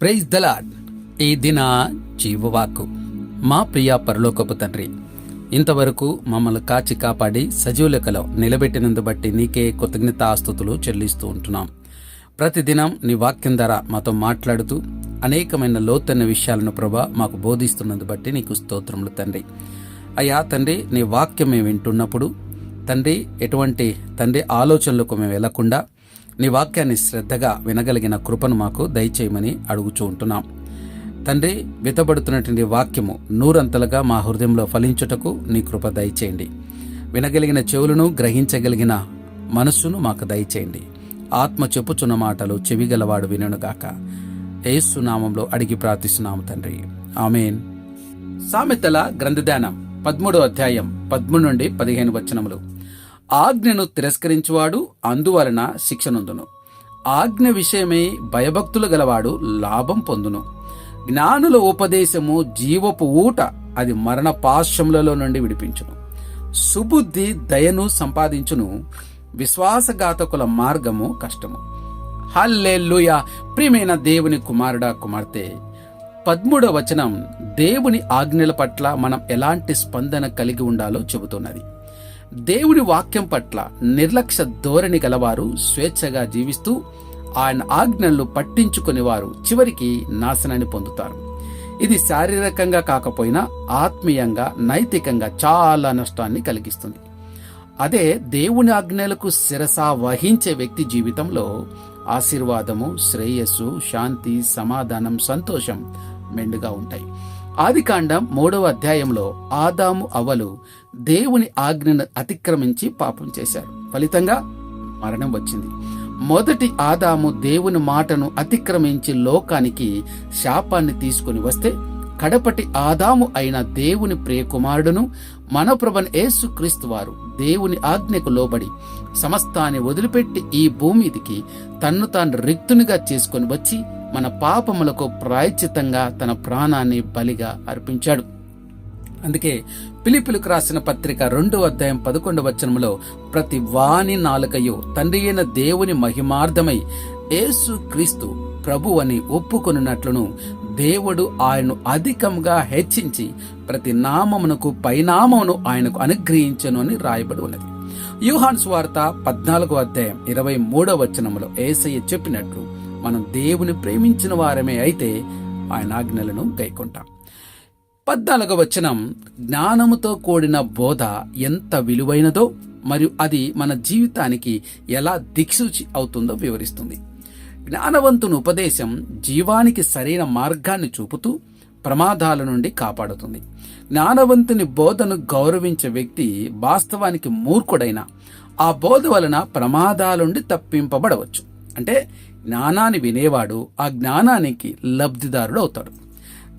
Praise the Lord ఈ దిన జీవవాకు మా ప్రియ పరలోకపు తండ్రి ఇంతవరకు మమ్మల్ని కాచి కాపాడి సజీవులకలో నిలబెట్టినందు బట్టి నీకే కృతజ్ఞతాస్తుతులు చెల్లిస్తూ ఉంటున్నాం. ప్రతిదినం నీ వాక్యం ద్వారా మాతో మాట్లాడుతూ అనేకమైన లోతైన విషయాలను ప్రభా మాకు బోధిస్తున్నందు బట్టి నీకు స్తోత్రములు తండ్రి. అయ్యా తండ్రి నీ వాక్యం మేము వింటున్నప్పుడు తండ్రి ఎటువంటి తండ్రి ఆలోచనలకు మేము వెళ్ళకుండా నీ వాక్యాన్ని శ్రద్ధగా వినగలిగిన కృపను మాకు దయచేయమని అడుగుచూ ఉంటున్నాం. తండ్రి వితబడుతున్నటువంటి వాక్యము నూరంతలుగా మా హృదయంలో ఫలించుటకు నీ కృప దయచేయండి. వినగలిగిన చెవులను గ్రహించగలిగిన మనస్సును మాకు దయచేయండి. ఆత్మ చెప్పుచున్న మాటలు చెవిగలవాడు వినుగాక ఏసునామంలో అడిగి ప్రార్థిస్తున్నాము తండ్రి. ఆమెన్. సామెతల గ్రంథధ్యానం పదమూడో అధ్యాయం పదమూడు నుండి పదిహేను వచనములు. ఆజ్ఞను తిరస్కరించువాడు అందువలన శిక్షనుందును. ఆజ్ఞ విషయమై భయభక్తులు గలవాడు లాభం పొందును. జ్ఞానుల ఉపదేశము జీవపు ఊట అది మరణ పాశములలో నుండి విడిపించును. సుబుద్ధి దయను సంపాదించును. విశ్వాసఘాతకుల మార్గము కష్టము. హల్లెల్లుయ ప్రియమైన దేవుని కుమారుడా కుమార్తె! పద్మూడవ వచనం దేవుని ఆజ్ఞల పట్ల మనం ఎలాంటి స్పందన కలిగి ఉండాలో చెబుతున్నది. దేవుని వాక్యం పట్ల నిర్లక్ష్య ధోరణి గలవారు స్వేచ్ఛగా జీవిస్తూ ఆయన ఆజ్ఞలను పట్టించుకుని వారు చివరికి నాశనాన్ని పొందుతారు. ఇది శారీరకంగా కాకపోయినా ఆత్మీయంగా నైతికంగా చాలా నష్టాన్ని కలిగిస్తుంది. అదే దేవుని ఆజ్ఞలకు శిరసా వహించే వ్యక్తి జీవితంలో ఆశీర్వాదము శ్రేయస్సు శాంతి సమాధానం సంతోషం మెండుగా ఉంటాయి. ఆదికాండం మూడవ అధ్యాయంలో ఆదాము అవలు దేవుని ఆజ్ఞను అతిక్రమించి పాపం చేశారు. ఫలితంగా మరణం వచ్చింది. మొదటి ఆదాము దేవుని మాటను అతిక్రమించి లోకానికి శాపాన్ని తీసుకుని వస్తే కడపటి ఆదాము అయిన దేవుని ప్రియకుమారుడును మన ప్రభన్ క్రీస్తు వారు దేవుని ఆజ్ఞకు లోబడి సమస్తాన్ని వదిలిపెట్టి ఈ భూమిదికి తన్ను తాను రిక్తునిగా చేసుకొని వచ్చి మన పాపములకు ప్రాయచితంగా తన ప్రాణాన్ని బలిగా అర్పించాడు. అందుకే పిలిపిలకు రాసిన పత్రిక రెండో అధ్యాయం పదకొండవ వచనములో ప్రతి వాణి నాలుకయు తండ్రి అయిన దేవుని మహిమార్థమై యేసు క్రీస్తు ప్రభు అని ఒప్పుకొనున్నట్లును దేవుడు ఆయనను అధికంగా హెచ్చించి ప్రతి నామమునకు పైనామమును ఆయనకు అనుగ్రహించను అని రాయబడి ఉన్నది. యూహాన్ స్వార్త పద్నాలుగో అధ్యాయం ఇరవై మూడో వచనములో ఏసయ్య చెప్పినట్లు మనం దేవుని ప్రేమించిన వారమే అయితే ఆయన ఆజ్ఞలను గైకొంటాం. పద్నాలుగవ వచనం జ్ఞానముతో కూడిన బోధ ఎంత విలువైనదో మరియు అది మన జీవితానికి ఎలా దిక్సూచి అవుతుందో వివరిస్తుంది. జ్ఞానవంతుని ఉపదేశం జీవానికి సరైన మార్గాన్ని చూపుతూ ప్రమాదాల నుండి కాపాడుతుంది. జ్ఞానవంతుని బోధను గౌరవించే వ్యక్తి వాస్తవానికి మూర్ఖుడైన ఆ బోధ వలన ప్రమాదాల నుండి తప్పింపబడవచ్చు. అంటే జ్ఞానాన్ని వినేవాడు ఆ జ్ఞానానికి లబ్ధిదారుడు అవుతాడు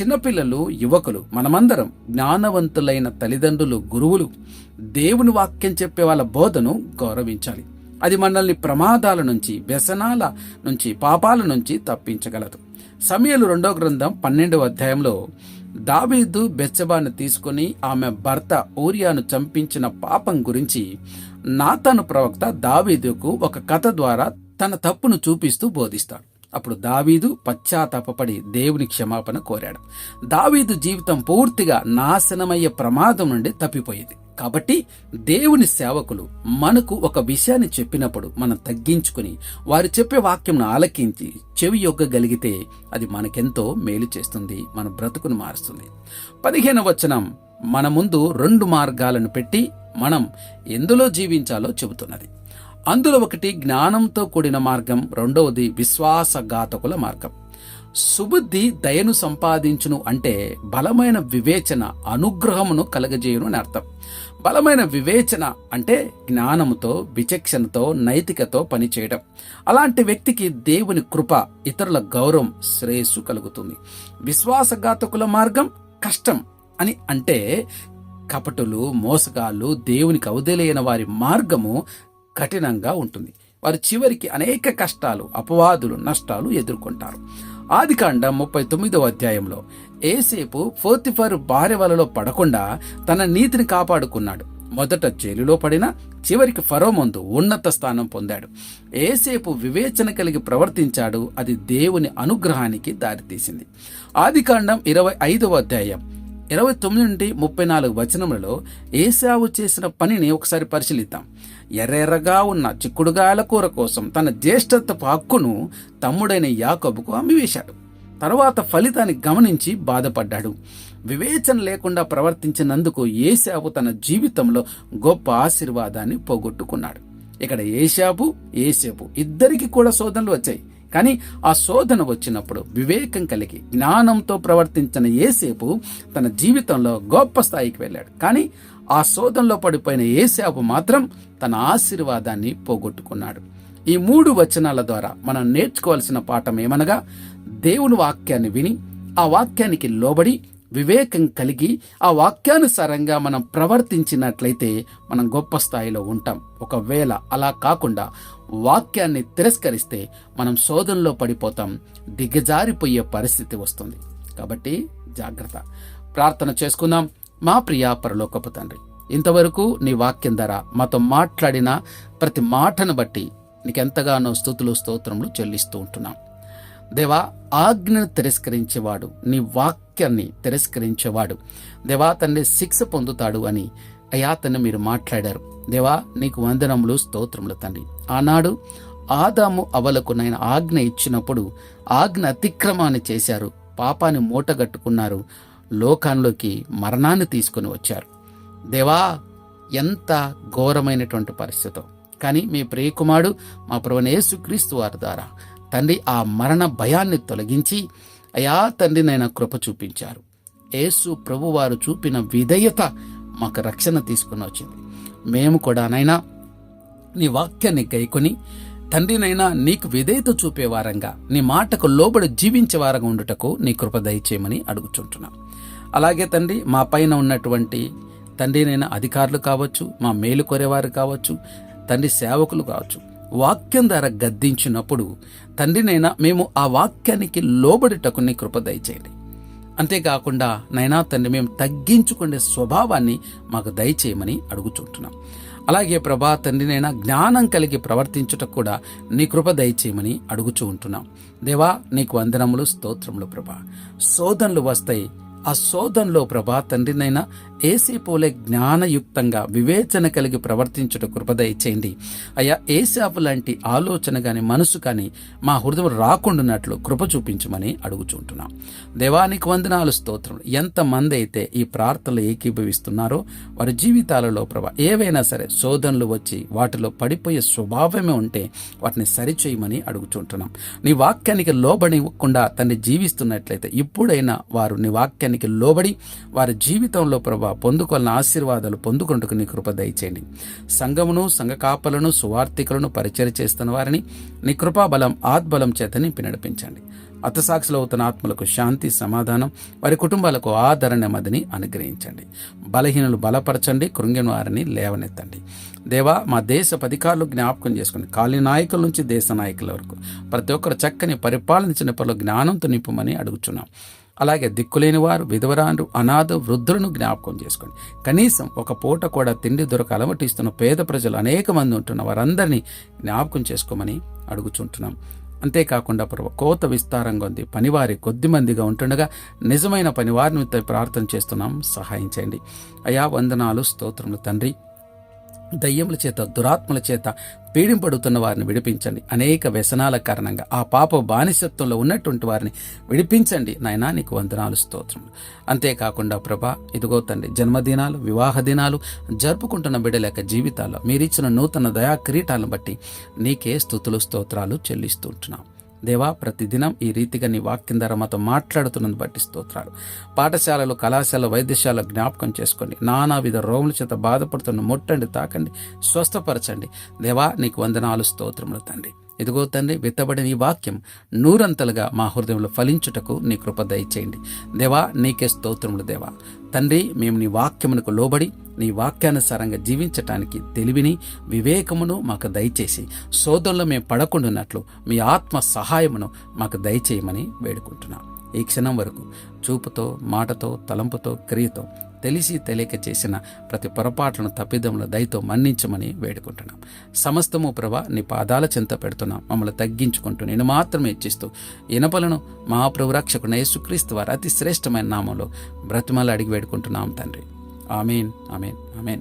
చిన్నపిల్లలు యువకులు మనమందరం జ్ఞానవంతులైన తల్లిదండ్రులు గురువులు దేవుని వాక్యం చెప్పే వాళ్ళ బోధను గౌరవించాలి. అది మనల్ని ప్రమాదాల నుంచి వ్యసనాల నుంచి పాపాల నుంచి తప్పించగలదు. సమయలు రెండో గ్రంథం పన్నెండవ అధ్యాయంలో దావీదు బెచ్చబాను తీసుకుని ఆమె భర్త ఊరియాను చంపించిన పాపం గురించి నాతను ప్రవక్త దావీదుకు ఒక కథ ద్వారా తన తప్పును చూపిస్తూ బోధిస్తాడు. అప్పుడు దావీదు పశ్చాత్తాపడి దేవుని క్షమాపణ కోరాడు. దావీదు జీవితం పూర్తిగా నాశనమయ్యే ప్రమాదం నుండి తప్పిపోయింది. కాబట్టి దేవుని సేవకులు మనకు ఒక విషయాన్ని చెప్పినప్పుడు మనం తగ్గించుకుని వారు చెప్పే వాక్యంను ఆలకించి చెవి యొక్కగలిగితే అది మనకెంతో మేలు చేస్తుంది మన బ్రతుకును మారుస్తుంది. పదిహేను వచనం మన ముందు రెండు మార్గాలను పెట్టి మనం ఎందులో జీవించాలో చెబుతున్నది. అందులో ఒకటి జ్ఞానంతో కూడిన మార్గం రెండవది విశ్వాసఘాతకుల మార్గం. సుబుద్ధి దయను సంపాదించును అంటే బలమైన వివేచన అనుగ్రహమును కలగజేయును అని అర్థం. బలమైన వివేచన అంటే జ్ఞానముతో విచక్షణతో నైతికతో పనిచేయడం. అలాంటి వ్యక్తికి దేవుని కృప ఇతరుల గౌరవం శ్రేయస్సు కలుగుతుంది. విశ్వాసఘాతకుల మార్గం కష్టం అని అంటే కపటులు మోసగాళ్ళు దేవునికి అవదిలేని వారి మార్గము కఠినంగా ఉంటుంది. వారు చివరికి అనేక కష్టాలు అపవాదులు నష్టాలు ఎదుర్కొంటారు. ఆదికాండం ముప్పై తొమ్మిదవ అధ్యాయంలో ఏసేపు ఫోర్తిఫర్ భార్య వలలో పడకుండా తన నీతిని కాపాడుకున్నాడు. మొదట జైలులో పడిన చివరికి ఫరో ముందు ఉన్నత స్థానం పొందాడు. ఏసేపు వివేచన కలిగి ప్రవర్తించాడు అది దేవుని అనుగ్రహానికి దారితీసింది. ఆదికాండం ఇరవై ఐదవ అధ్యాయం ఇరవై తొమ్మిది నుండి ముప్పై నాలుగు వచనములలో ఏసావు చేసిన పనిని ఒకసారి పరిశీలిద్దాం. ఎర్రెర్రగా ఉన్న చిక్కుడుగాయల కూర కోసం తన జ్యేష్ఠత్వపు హక్కును తమ్ముడైన యాకబుకు అమ్మివేశాడు. తర్వాత ఫలితాన్ని గమనించి బాధపడ్డాడు. వివేచన లేకుండా ప్రవర్తించినందుకు ఏశాపు తన జీవితంలో గొప్ప ఆశీర్వాదాన్ని పోగొట్టుకున్నాడు. ఇక్కడ ఏషాబు ఏసేపు ఇద్దరికి కూడా శోధనలు వచ్చాయి. కానీ ఆ శోధన వచ్చినప్పుడు వివేకం కలిగి జ్ఞానంతో ప్రవర్తించిన ఏసేపు తన జీవితంలో గొప్ప స్థాయికి వెళ్ళాడు. కానీ ఆ శోధనలో పడిపోయిన ఏసేపు మాత్రం తన ఆశీర్వాదాన్ని పోగొట్టుకున్నాడు. ఈ మూడు వచనాల ద్వారా మనం నేర్చుకోవాల్సిన పాఠం ఏమనగా దేవుని వాక్యాన్ని విని ఆ వాక్యానికి లోబడి వివేకం కలిగి ఆ వాక్యానుసారంగా మనం ప్రవర్తించినట్లయితే మనం గొప్ప స్థాయిలో ఉంటాం. ఒకవేళ అలా కాకుండా వాక్యాన్ని తిరస్కరిస్తే మనం శోధనలో పడిపోతాం. దిగజారిపోయే పరిస్థితి వస్తుంది. కాబట్టి జాగ్రత్త. ప్రార్థన చేసుకుందాం. మా ప్రియా పరలోకపు తండ్రి ఇంతవరకు నీ వాక్యం ధర మాతో మాట్లాడిన ప్రతి మాటను బట్టి నీకెంతగానో స్థుతులు స్తోత్రములు చెల్లిస్తూ ఉంటున్నాం. దేవా ఆజ్ఞను తిరస్కరించేవాడు నీ వాక్యాన్ని తిరస్కరించేవాడు. దేవా తండ్రి శిక్ష పొందుతాడు అని అయా తను మీరు మాట్లాడారు. దేవా నీకు వందనములు స్తోత్రములు తండ్రి. ఆనాడు ఆదాము అవలకు నేను ఆజ్ఞ ఇచ్చినప్పుడు ఆజ్ఞ అతిక్రమాన్ని చేశారు. పాపాన్ని మూటగట్టుకున్నారు. లోకాల్లోకి మరణాన్ని తీసుకుని వచ్చారు. దేవా ఎంత ఘోరమైనటువంటి పరిస్థితి. కానీ మీ ప్రియకుమారుడు మా ప్రభునేసుక్రీస్తు వారి ద్వారా తండ్రి ఆ మరణ భయాన్ని తొలగించి అయా తండ్రి నైనా కృప చూపించారు. యేసు ప్రభువారు చూపిన విధేయత మాకు రక్షణ తీసుకుని వచ్చింది. మేము కూడా నైనా నీ వాక్యాన్ని గైకొని తండ్రినైనా నీకు విధేయత చూపేవారంగా నీ మాటకు లోబడి జీవించేవారంగా ఉండుటకు నీ కృప దయచేయమని అడుగుచుంటున్నాం. అలాగే తండ్రి మా పైన ఉన్నటువంటి తండ్రినైనా అధికారులు కావచ్చు మా మేలు కోరేవారు కావచ్చు తండ్రి సేవకులు కావచ్చు వాక్యం ద్వారా గద్దించినప్పుడు తండ్రినైనా మేము ఆ వాక్యానికి లోబడిటకు నీ కృప దయచేయండి. అంతేకాకుండా నైనా తండ్రి మేము తగ్గించుకునే స్వభావాన్ని మాకు దయచేయమని అడుగుచుంటున్నాం. అలాగే ప్రభా తండ్రినైనా జ్ఞానం కలిగి ప్రవర్తించుటకు కూడా నీ కృప దయచేయమని అడుగుచూ ఉంటున్నాం దేవా నీకు వందనములు స్తోత్రములు ప్రభా. శోధనలు వస్తాయి ఆ శోధనలో ప్రభా తండ్రినైనా ఏసీ పోలే జ్ఞానయుక్తంగా వివేచన కలిగి ప్రవర్తించుట కృపదయ చేయండి అయ్యా ఏసాపు లాంటి ఆలోచన కానీ మనసు కానీ మా హృదయం రాకుండానట్లు కృప చూపించమని అడుగుచుంటున్నాం. దేవానికి వందనాలు స్తోత్రం. ఎంతమంది అయితే ఈ ప్రార్థనలు ఏకీభవిస్తున్నారో వారి జీవితాలలో ప్రభా ఏవైనా సరే శోధనలు వచ్చి వాటిలో పడిపోయే స్వభావమే ఉంటే వాటిని సరిచేయమని అడుగుచుంటున్నాం. నీ వాక్యానికి లోబడివ్వకుండా తన్ని జీవిస్తున్నట్లయితే ఇప్పుడైనా వారు నీ వాక్యాన్ని వాక్యానికి లోబడి వారి జీవితంలో ప్రభా పొందుకొన్న ఆశీర్వాదాలు పొందుకుంటుకు నీ కృప దయచేయండి. సంఘమును సంఘ కాపలను సువార్థికులను పరిచయం చేస్తున్న వారిని నీ కృపాబలం ఆత్బలం చేత నింపి నడిపించండి. అతసాక్షులు అవుతున్న ఆత్మలకు శాంతి సమాధానం వారి కుటుంబాలకు ఆదరణ మదిని అనుగ్రహించండి. బలహీనులు బలపరచండి కృంగిన వారిని లేవనెత్తండి. దేవా మా దేశ అధికారులు జ్ఞాపకం చేసుకుని కాలి నాయకుల నుంచి దేశ నాయకుల వరకు ప్రతి ఒక్కరు చక్కని పరిపాలించిన పనులు జ్ఞానంతో నింపమని అడుగుచున్నాం. అలాగే దిక్కులేని వారు విధవరాలు అనాథ వృద్ధులను జ్ఞాపకం చేసుకోండి. కనీసం ఒక పూట కూడా తిండి దొరక అలమటిస్తున్న పేద ప్రజలు అనేక మంది ఉంటున్న వారందరినీ జ్ఞాపకం చేసుకోమని అడుగుచుంటున్నాం. అంతేకాకుండా ప్రభు కోత విస్తారంగా ఉంది. పనివారి కొద్ది మందిగా ఉంటుండగా నిజమైన పనివారిని ప్రార్థన చేస్తున్నాం. సహాయం చేయండి. అయా వందనాలు స్తోత్రములు తండ్రి. దయ్యముల చేత దురాత్మల చేత పీడింపడుతున్న వారిని విడిపించండి. అనేక వ్యసనాల కారణంగా ఆ పాప బానిసత్వంలో ఉన్నటువంటి వారిని విడిపించండి. నాయనా నీకు వందనాలు స్తోత్రములు. అంతేకాకుండా ప్రభా ఇదిగో తండ్రి జన్మదినాలు వివాహ దినాలు జరుపుకుంటున్న బిడ్డల యొక్క జీవితాల్లో మీరిచ్చిన నూతన దయా కిరీటాలను బట్టి నీకే స్థుతులు స్తోత్రాలు చెల్లిస్తుంటున్నాం దేవా ప్రతిదినం ఈ రీతిగా నీ వాక్యం ద్వారా మాతో మాట్లాడుతున్నందు బట్టి స్తోత్రాలు. పాఠశాలలు కళాశాల వైద్యశాల జ్ఞాపకం చేసుకోండి. నానా విధ రోగుల చేత బాధపడుతున్న ముట్టండి తాకండి స్వస్థపరచండి. దేవా నీకు వందనాలు స్తోత్రములు తండ్రి. ఇదిగో తండ్రి విత్తబడిన ఈ వాక్యం నూరంతలుగా మా హృదయంలో ఫలించుటకు నీ కృప దయచేయండి. దేవా నీకే స్తోత్రములు దేవా. తండ్రి మేము నీ వాక్యమునకు లోబడి నీ వాక్యానుసారంగా జీవించటానికి తెలివిని వివేకమును మాకు దయచేసి. సోదరులు మేము పడకుండాన్నట్లు మీ ఆత్మ సహాయమును మాకు దయచేయమని వేడుకుంటున్నాం. ఈ క్షణం వరకు చూపుతో మాటతో తలంపుతో క్రియతో తెలిసి తెలియక చేసిన ప్రతి పొరపాట్లను తప్పిదముల దయతో మన్నించమని వేడుకుంటున్నాం. సమస్తము ప్రభ నీ పాదాల చింత పెడుతున్నాం. మమ్మల్ని తగ్గించుకుంటూ నేను మాత్రమే ఇచ్చిస్తూ ఇనపలను మా ప్రభు యేసుక్రీస్తు వారి అతి శ్రేష్టమైన నామంలో బ్రతిమలు అడిగి వేడుకుంటున్నాం తండ్రి. Amen amen amen.